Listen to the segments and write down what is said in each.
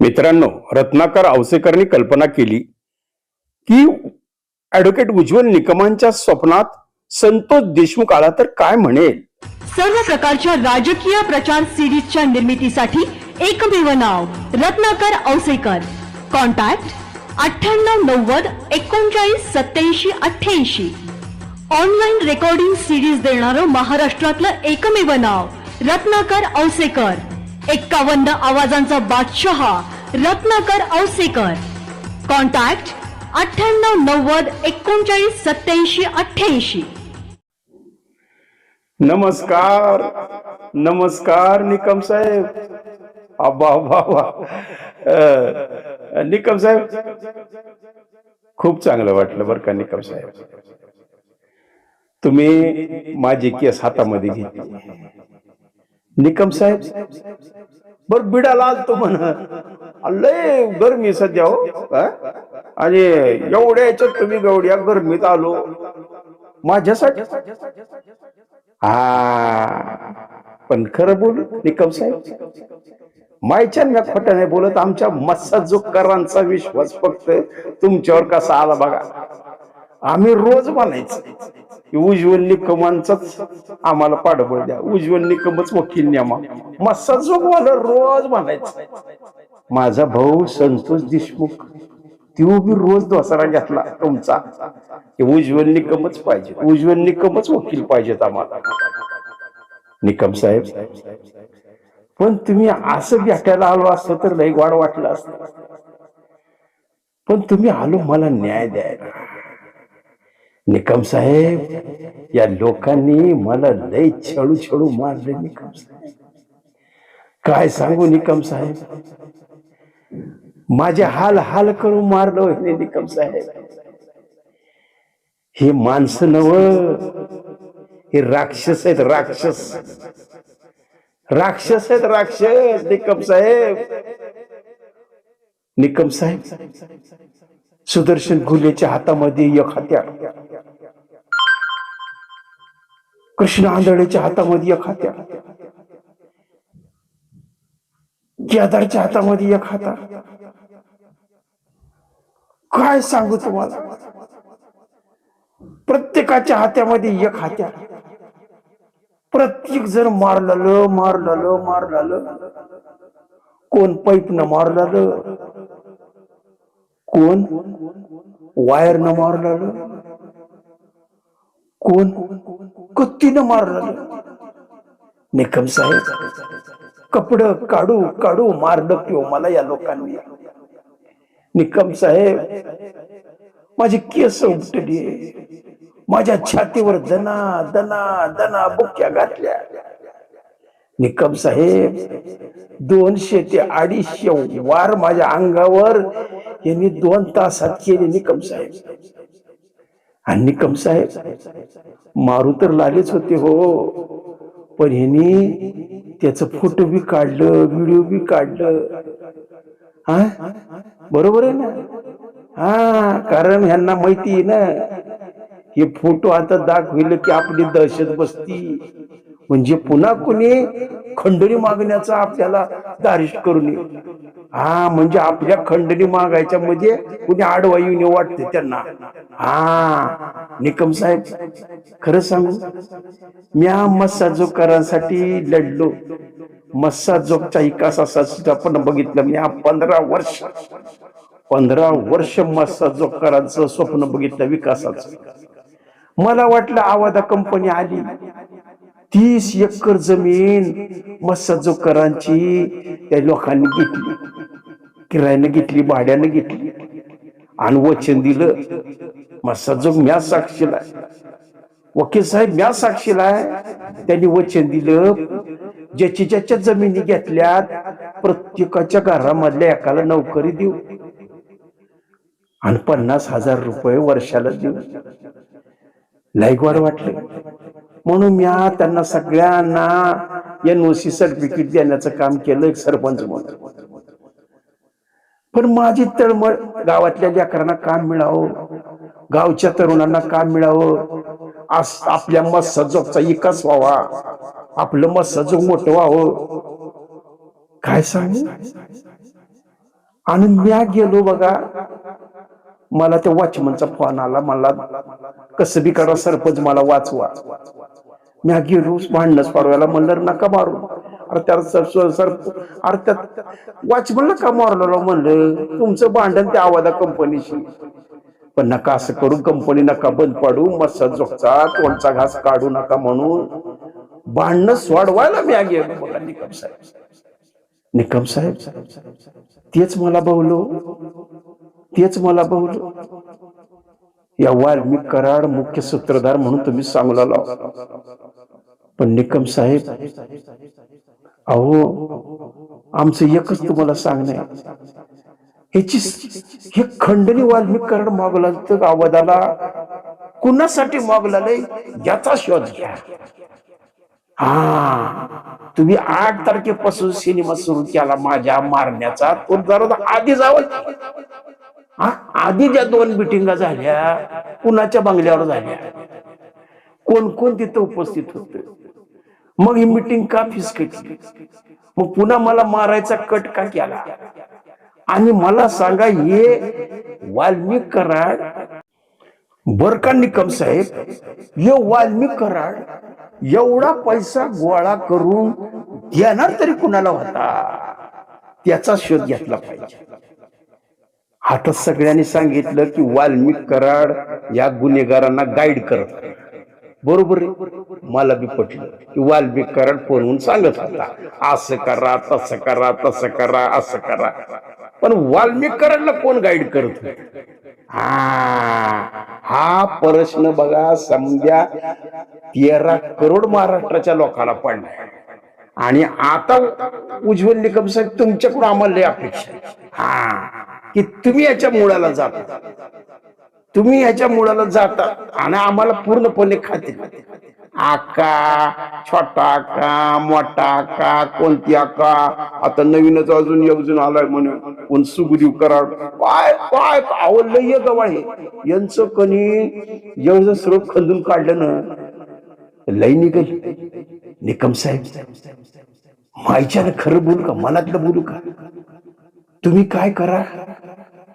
मित्रांनो रत्नाकर औसेकरनी कल्पना केली की ऍडव्होकेट उज्ज्वल निकमांच्या स्वप्नात संतोष देशमुख आला तर काय म्हणेल? सर्व प्रकारच्या राजकीय प्रचार सिरीजच्या निर्मितीसाठी एकमेव नाव रत्नाकर औसेकर कॉन्टॅक्ट अठ्ठ्याण्णव नव्वद एकोणचाळीस सत्याऐंशी अठ्ठ्याऐंशी. ऑनलाईन रेकॉर्डिंग सिरीज देणारं महाराष्ट्रातलं एकमेव नाव रत्नाकर औसेकर एक्कावन्न आवाजांचा बादशहा रत्नाकर औसेकर. कॉन्टॅक्ट अठ्ठ्याण्णव नव्वद एकोणचाळीस सत्याऐंशी अठ्ठ्याऐंशी. नमस्कार नमस्कार निकम साहेब. अब्बा अब्बा निकम साहेब. खूप चांगलं वाटलं बरं का निकम साहेब. तुम्ही माझी केस हातामध्ये घेतली. निकम साहेब बर बिडाला आलतो म्हण. लय गरमी सध्या हो आणि एवढ्या याच्यात तुम्ही गवड्या गरमीत आलो. माझ्यासाठी? हा. पण खरं बोल निकम साहेब मायच्या मी खोटं नाही बोलत आमच्या मत्सजोकरांचा विश्वास फक्त तुमच्यावर कसा आला बघा. आम्ही रोज म्हणायचं उज्ज्वल निकमांचाच आम्हाला पाठबळ द्या. उज्ज्वल निकमच वकील न्यामा. मला रोज म्हणायचं माझा भाऊ संतोष देशमुख तो बी रोज दसरा घेतला तुमचा. उज्ज्वल निकमच पाहिजे. उज्ज्वल निकमच वकील पाहिजेत आम्हाला. निकम साहेब पण तुम्ही असं भेटायला आलो असतं तर लई वाढ वाटलं असत. पण तुम्ही आलो मला न्याय द्यायला. निकम साहेब या लोकांनी मला लय छळू छळू मारले निकम साहेब. काय सांगू निकम साहेब? माझे हाल हाल करून मारलं होते निकम साहेब. हे माणसं नव हे राक्षस आहेत राक्षस. राक्षस आहेत राक्षस निकम साहेब. निकम साहेब सुदर्शन घुलेच्या हातामध्ये एक हत्यार. कृष्ण आंधळेच्या हातामध्ये एक हत्यार. केदारच्या हातामध्ये एक हातार. काय सांगू तुम्हाला? प्रत्येकाच्या हात्यामध्ये एक हात्या प्रत्येक जण मारलं मारलं मारलं कोण पाईपनं मारलं कोण? न मारलेलं कोण? कत्तीनं मारलं निकम साहेब कपड काढू काढू मारलं किंवा मला या लोकांनी. निकम साहेब माझी केस उमटली. माझ्या छातीवर दना दना दना बुक्या घातल्या. निकम साहेब दोनशे ते अडीचशे वार माझ्या अंगावर यांनी दोन तासात केले निकम साहेब. आणि निकम साहेब मारू तर लागेच होते हो पण ह्यांनी त्याच फोटो बी काढलं व्हिडिओ बी काढलं. हा? बरोबर आहे ना? हा कारण ह्यांना माहिती आहे ना हे फोटो आता दाखविले की आपली दहशत बसती. म्हणजे पुन्हा कुणी खंडणी मागण्याचा आपल्याला दारिश करून हा म्हणजे आपल्या खंडणी मागायच्या मध्ये कुणी आडवा येऊन वाटते त्यांना. हा निकम साहेब खरं सांगू म्या मस्साजोकारांसाठी लढलो. मस्साजोगच्या विकासासाठी आपण बघितलं मी. पंधरा वर्ष पंधरा वर्ष मस्साजोकारांचं स्वप्न बघितलं विकासाचं. मला वाटलं आवादा कंपनी आली. तीस एकर जमीन मस्साजोकरांची त्या लोकांनी घेतली. किरायानं घेतली भाड्यानं घेतली. आणि वचन दिलं मस्साजोग म्या साक्षीला वकील साहेब म्या साक्षीला त्यांनी वचन दिलं ज्याची ज्याच्या जमिनी घेतल्यात प्रत्येकाच्या घरामधल्या एकाला नोकरी देऊ. आणि पन्नास हजार रुपये वर्षाला देऊ. लाईकवाड वाटले म्हणून मी त्यांना सगळ्यांना एन ओ सी सर्टिफिकेट देण्याचं काम केलं सरपंच म्हणून. पण माझी तळमळ गावातल्या लेकरांना काम मिळावं गावच्या तरुणांना काम मिळावं आस- आपल्या मत्सजोगचा विकास व्हावा आपलं मत्सजोग मोठं व्हावं. काय सांगू? आणि म्या गेलो बघा मला त्या वॉचमनचा फोन आला मला कसं बी करा सरपंच मला वाचवा. मॅगी रूस भांडणच पारवायला म्हणलं नका मारू. अरे त्या सर सर अरे त्यात वॉचमनला का मारलो हो म्हणलं? तुमचं भांडण त्या आवाजा कंपनीशी. पण नका असं करू कंपनी नका बंद पाडू मस्त जोगचा तोंडचा घास काढू नका म्हणून. भांडणं सोडवायला मी आगे बघा निकम साहेब. निकम साहेब तेच मला बहुलो तेच मला बहुलो या वाल्मिक कराड मुख्य सूत्रधार म्हणून तुम्ही सांगला लाव हो. पण निकम साहेब अहो आमचं एकच तुम्हाला सांगणं ह्याची हे खंडणी वाल्मिक करण मागला तर आवाजाला कुणासाठी मागला नाही याचा शोध घ्या. हा तुम्ही आठ तारखेपासून सिनेमा सुरू केला माझ्या मारण्याचा. तो जरा आधी जावं. हा आधी ज्या दोन मिटिंगा झाल्या कुणाच्या बंगल्यावर झाल्या? कोण कोण तिथं उपस्थित होत? मग ही मिटिंग का फिसकटली मग पुन्हा मला मारायचा कट का केला? आणि मला सांगा हे वाल्मिक कराड बर का निकम साहेब हे वाल्मिक कराड एवढा पैसा गोळा करून देणार तरी कुणाला होता? त्याचा शोध घेतला पाहिजे. आता सगळ्यांनी सांगितलं की वाल्मिक कराड या गुन्हेगारांना गाईड करत बरोबर मला बी पटलं. की वाल्मिक कराड फोनवून सांगत होता असं करा तसं करा तसं करा असं करा. पण वाल्मिक कोण गाईड करत हा हा प्रश्न बघा समजा तेरा करोड महाराष्ट्राच्या लोकांना पडला आणि आता उज्ज्वल निकम साहेब तुमच्याकडून आम्हाला लय अपेक्षा हा की तुम्ही याच्या मुळाला जाता. तुम्ही याच्या मुळाला जाता आणि आम्हाला पूर्णपणे खाते. आका छोटा आका मोठा आका कोणती आका? आता नवीनच अजून अजून आलाय म्हणून कोण सुखदेव कराड? काय काय आवडलं गवाळ हे यांचं कणी एवढं सर्व खंदून काढलं ना लय निघल. निकम साहेब. मायच्यानं खरं बोलू का? मनातलं बोलू का? तुम्ही काय करा?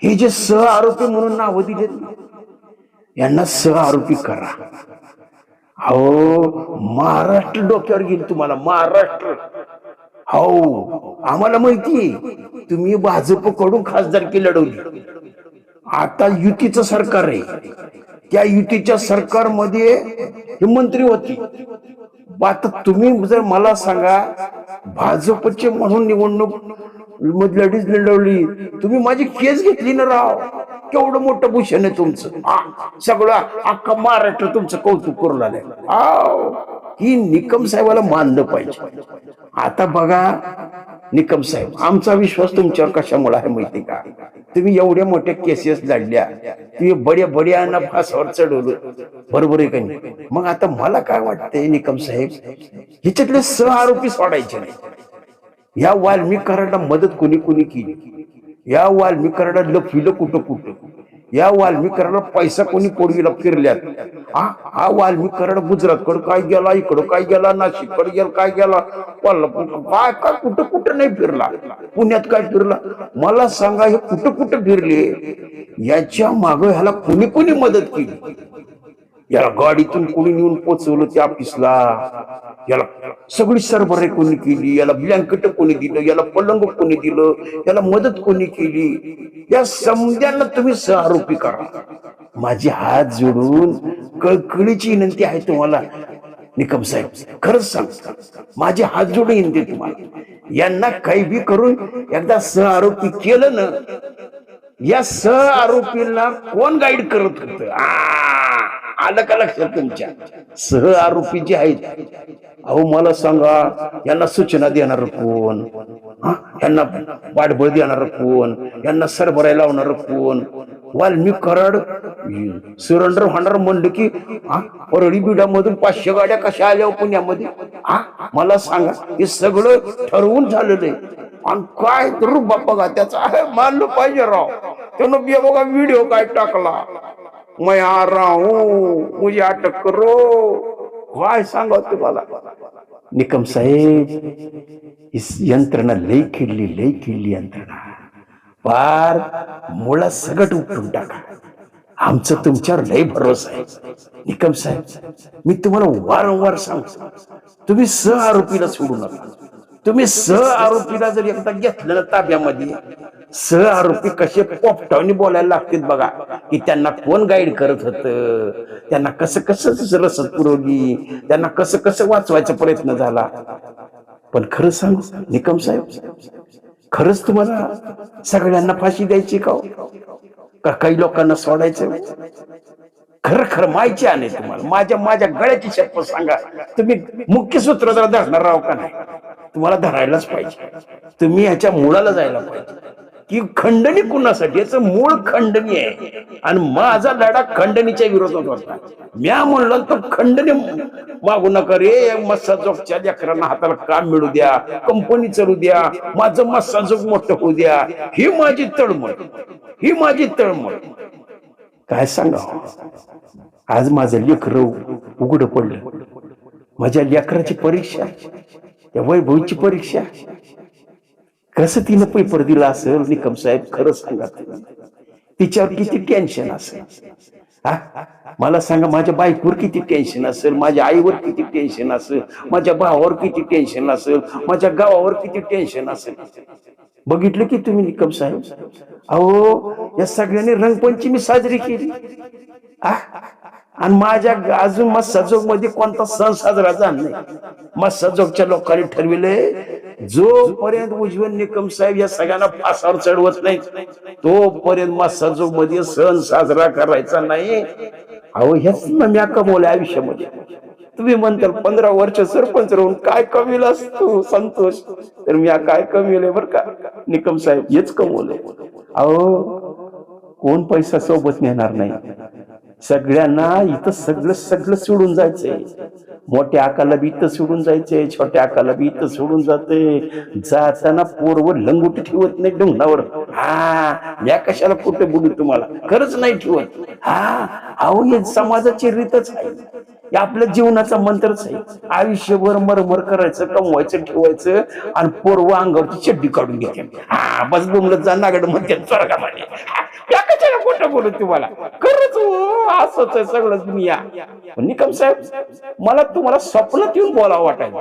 हे जे सह आरोपी म्हणून नाव दिले यांना सह आरोपी करा. हो महाराष्ट्र डोक्यावर गेली तुम्हाला महाराष्ट्र. हो आम्हाला माहिती तुम्ही भाजपकडून खासदारकी लढवली. आता युतीचं सरकार आहे. त्या युतीच्या सरकारमध्ये हे मंत्री होती. आता तुम्ही जर मला सांगा भाजपचे म्हणून निवडणूकमध्ये लढीच लढवली तुम्ही माझी केस घेतली ना राव? केवढं मोठं भूषण आहे तुमचं? सगळं अख्खा महाराष्ट्र तुमचं कौतुक करू लागले ही निकम साहेबाला मानलं पाहिजे. आता बघा निकम साहेब आमचा विश्वास तुमच्यावर कशामुळे आहे माहिती का? तुम्ही एवढ्या मोठ्या केसेस लढल्या तुम्ही बड्या बड्यांना फासावर चढवलं. बरोबर आहे का नाही? मग आता मला काय वाटतंय निकम साहेब हिच्यातले सह आरोपी सोडायचे नाही या वाल्मिक कराडला मदत कोणी कोणी केली? या वाल्मिक लपविलं लफविलं कुठं कुठं? या वाल्मिक पैसा कोणी पोडवीला फिरल्यात? हा? हा वाल्मिक गुजरातकडे काय गेला इकडं काय गेला नाशिककडे गेला काय गेला? कोल्हापूर काय काय कुठं कुठं नाही फिरला? पुण्यात काय फिरला? मला सांगा हे कुठं कुठं फिरले? याच्या माग ह्याला कोणी कोणी मदत केली? याला गाडीतून कोणी नेऊन पोचवलं त्या ऑफिसला याला सगळी सरबराई कोणी केली याला ब्लँकेट कोणी दिलं याला पलंग कोणी दिलं याला मदत कोणी केली. या समजांना तुम्ही सहआरोपी करा. माझे हात जोडून कळकळीची विनंती आहे तुम्हाला. निकम साहेब खरंच सांग माझे हात जोडून विनंती तुम्हाला. यांना काही बी करून एकदा सहआरोपी केलं ना या सह आरोपींना कोण गाईड करत होत? आलं का लक्षात तुमच्या? सह आरोपी जे आहेत अहो मला सांगा यांना सूचना देणार कोण? यांना पाठबळ देणार कोण? यांना सरबराई लावणार कोण? वाल्मिक कराड? सुरेंद्र होणार म्हणलं की परळी बिडामधून पाचशे गाड्या कशा आल्या हो पुण्यामध्ये? हा मला सांगा हे सगळं ठरवून झालेलं आहे. आणि काय तर बघा त्याचा? मानलं पाहिजे राव. त्यानं बेबोगा व्हिडिओ काय टाकला. मैं आ रहा हूं मुझे अटक करो. काय सांगा तुम्हाला. निकम साहेब इस यंत्रणा लई खिडली लई खिडली यंत्रणा. फार मुळा सगट उपटून टाका. आमचं तुमच्यावर लय भरोसा आहे. निकम साहेब मी तुम्हाला वारंवार सांगतो. तुम्ही स आरोपीला सोडू नका. तुम्ही स आरोपीला जर एकदा घेतलं ताब्यामध्ये सह आरोपी कसे पोपटावणी बोलायला लागतील बघा. की त्यांना कोण गाईड करत होत? त्यांना कसं कसं रसद पुरवली? त्यांना कसं कसं वाचवायचा प्रयत्न झाला? पण खरं सांग निकम साहेब खरंच तुम्हाला सगळ्यांना फाशी द्यायची का हो? का काही लोकांना सोडायचं? खरं खरं माहिती आणि तुम्हाला. माझ्या माझ्या गळ्याची शपथ सांगा. तुम्ही मुख्य सूत्रधार धरणार राव का नाही? तुम्हाला धरायलाच पाहिजे. तुम्ही ह्याच्या मुळाला जायला पाहिजे. की खंडणी कुणासाठी? याचं मूळ खंडणी आहे. आणि माझा लढा खंडणीच्या विरोधात होता. म्या म्हणलो तो खंडणी मागू नका रे. मस्साजोगच्या लेकरांना हाताला काम मिळू द्या. कंपनी चालू द्या. माझं मस्साजोग मोठं होऊ द्या. ही माझी तळमळ. ही माझी तळमळ. काय सांगा? आज माझं लेकर उघड पडलं. माझ्या लेकराची परीक्षा त्या वैभवची परीक्षा कसं तिनं पेपर दिला असेल निकम साहेब खरं सांगा तिच्यावर किती टेन्शन असेल हा मला सांगा माझ्या बायकोवर किती टेन्शन असेल माझ्या आईवर किती टेन्शन असेल माझ्या भावावर किती टेन्शन असेल माझ्या गावावर किती टेन्शन असेल बघितलं की तुम्ही निकम साहेब अहो या सगळ्यांनी रंगपंचमी साजरी केली आणि माझ्या अजून मग सजोगमध्ये कोणता सण साजरा झाला नाही. मग सजोगच्या लोकांनी ठरविले जोपर्यंत उज्ज्वल निकम साहेब या सगळ्यांना फासावर चढवत नाही तोपर्यंत मग सजोगमध्ये सण साजरा करायचा नाही. अहो हेच ना म्या कमवलं आयुष्यामध्ये. तुम्ही म्हणताल पंधरा वर्ष सरपंच राहून काय कमील असतो संतोष. तर मी काय कमील बर का? निकम साहेब हेच कमवलंय अहो कोण पैसा सोबत नेणार नाही? सगळ्यांना इथं सगळं सगळं सोडून जायचंय. मोठ्या आकाला बी इथं सोडून जायचंय छोट्या आकाला बी इथं सोडून जाते जाताना पोरवर लंगोटी ठेवत नाही डोंगनावर हा या कशाला कुठे बोलू तुम्हाला? खरंच नाही ठेवत. हा अहो हे समाजाची रीतच आहे. हे आपल्या जीवनाचा मंत्रच आहे. आयुष्यभर मरमर करायचं कमवायचं ठेवायचं आणि पोरव अंगावरची चड्डी काढून घ्यायची हा बस बोमलं जा नागड म्हणते स्वर्गामध्ये कशाला खोटं बोलू तुम्हाला? खरंच हो, असंच आहे सगळं दुनिया निकम साहेब मला तुम्हाला स्वप्नात येऊन बोलावं वाटायचं.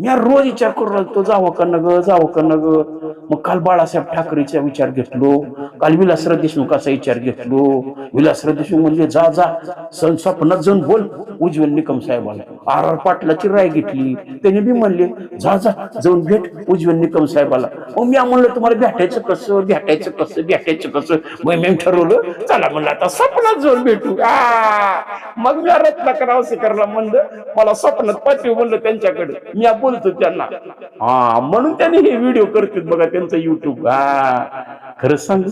मी रोज विचार करू लागतो जावं का न ग जावं का न ग मग काल बाळासाहेब ठाकरेचा विचार घेतलो काल विलासराव देशमुखाचा विचार घेतलो. विलासराव देशमुख म्हणजे जा जा सण स्वप्नात जाऊन बोल. उज्ज्वल निकम साहेबाला आर आर पाटलाची राय घेतली. त्याने बी म्हणले जा जा जाऊन भेट. उज्ज्वल निकम साहेबाला मग मी म्हणलं तुम्हाला भेटायचं कसं भेटायचं कसं भेटायचं कसं? मग मी ठरवलं चला म्हणलं आता स्वप्नात जाऊन भेटू. मग मी रत्नाकराव करला म्हणलं मला स्वप्नात पाठवू म्हणलं त्यांच्याकडे. मी बोलतो त्यांना. हा म्हणून त्यांनी हे व्हिडिओ करतात बघा त्यांचं युट्यूब हा खरं सांग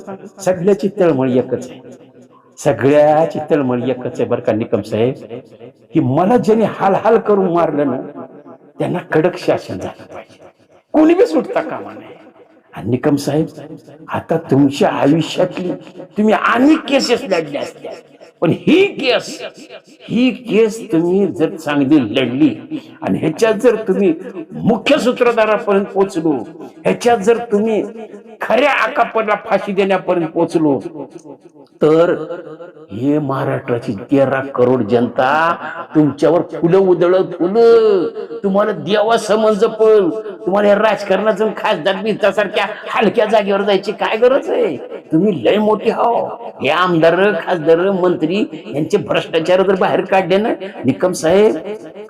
सगळ्याची तळमळ एकच आहे. सगळ्याची तळमळ एकच आहे बरं का निकम साहेब. की मला ज्याने हाल हाल करून मारलं ना त्यांना कडक शासन झालं पाहिजे. कोणी बी सुटता कामा नाही आणि निकम साहेब आता तुमच्या आयुष्यातली तुम्ही अनेक केसेस लढल्या असल्या पण ही केस ही केस तुम्ही जर चांगली लढली आणि ह्याच्यात जर तुम्ही मुख्य सूत्रधारापर्यंत पोचलो ह्याच्यात जर तुम्ही खऱ्या आकापला फाशी देण्यापर्यंत पोचलो तर हे महाराष्ट्राची तेरा करोड जनता तुमच्यावर फुलं उधळत फुलं तुम्हाला देवा समज पण तुम्हाला या राजकारणाचं खासदार बिनतासारख्या हलक्या जागेवर जायची काय गरज आहे? तुम्ही लय मोठी हो हे आमदार खासदार मंत्री यांचे भ्रष्टाचार जर बाहेर काढले ना निकम साहेब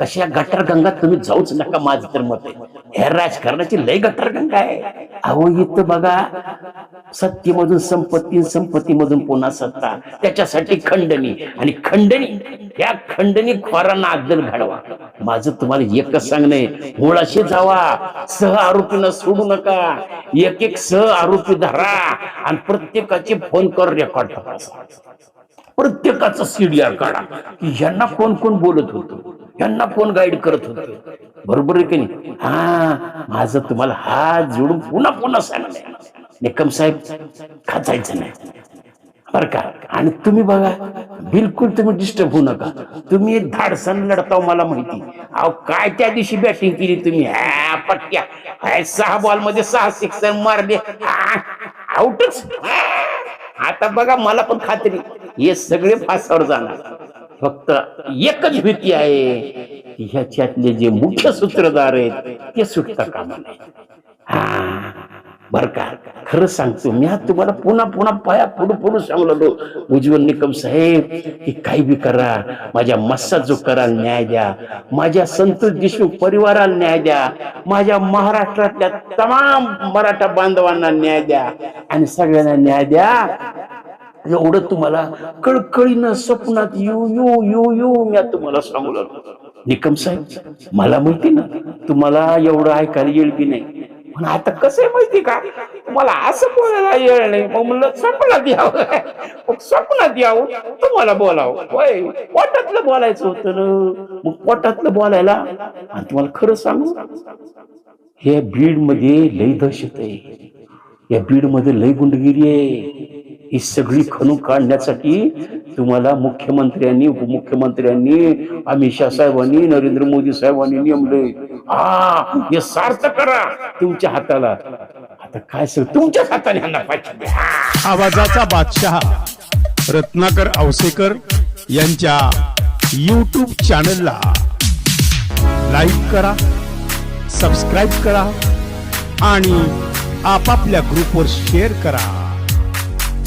कशा गटार गंगात तुम्ही जाऊच नका माझं तर मत आहे. ह्या राजकारणाची लय गटार गंगा आहे. अहो इथं बघा सत्तेमधून संपत्ती संपत्तीमधून पुन्हा सत्ता. त्याच्यासाठी खंडणी. आणि खंडणी या खंडणी खोरांना अद्दल घडवा माझं तुम्हाला एकच सांगणे मुळाशी जावा. सह आरोपींना सोडू नका. एक एक सह आरोपी धरा. आणि प्रत्येकाचे फोन कर रेकॉर्ड तपासा. प्रत्येकाचा सीडीआर काढा. की यांना कोण कोण बोलत होतं? यांना कोण गाईड करत होतं. बरोबर आहे की नाही? हा माझं तुम्हाला हात जोडून पुन्हा पुन्हा सांगणे निकम साहेब खाचायचं नाही. बर का? आणि तुम्ही बघा बिलकुल तुम्ही डिस्टर्ब होऊ नका. तुम्ही धाडसन लढताव मला माहिती. अहो काय त्या दिवशी बॅटिंग केली तुम्ही? हा पट्ट्या हाय, सहा बॉलमध्ये सहा सिक्सर मारले. आउटच आता बघा मला पण खात्री. हे सगळे फासावर जाणार. फक्त एकच भीती आहे ह्याच्यातले जे मुख्य सूत्रधार आहेत ते सुटता कामा नाही हा बर का? खरं सांगतो मी आज तुम्हाला पुन्हा पुन्हा पाया पुढे पुढे सांगलो उज्ज्वल निकम साहेब की काही बी करा माझ्या मस्सा जो कराल न्याय द्या माझ्या संतोष देशमुख परिवाराला न्याय द्या माझ्या महाराष्ट्रातल्या तमाम मराठा बांधवांना न्याय द्या आणि सगळ्यांना न्याय द्या. एवढं तुम्हाला कळकळीनं स्वप्नात येऊ येऊ येऊ येऊ मी तुम्हाला सांगू लागलो. निकम साहेब मला माहिती ना तुम्हाला एवढं ऐकायला येईल की नाही. पण आता कसं आहे माहिती का? तुम्हाला असं बोलायला येळ नाही. मग म्हणलं स्वप्नात यावं. मग स्वप्नात यावं. तुम्हाला बोलावं. होय पोटातलं बोलायचं होतं ना. मग पोटातलं बोलायला आणि तुम्हाला खरं सांगू हे बीडमध्ये लई दहशत आहे. या बीडमध्ये लई गुंडगिरी आहे. ही सगळी खणून काढण्यासाठी तुम्हाला मुख्यमंत्र्यांनी उपमुख्यमंत्र्यांनी अमित शाह साहेबांनी नरेंद्र मोदी साहेबांनी नेमले. हा हे सार्थ करा तुमच्या हाताला. आता काय सर तुमच्याच हाताने आवाजाचा बादशहा रत्नाकर औसेकर यांच्या यूट्यूब चॅनलला लाईक करा सबस्क्राईब करा आणि आपापल्या ग्रुपवर शेअर करा.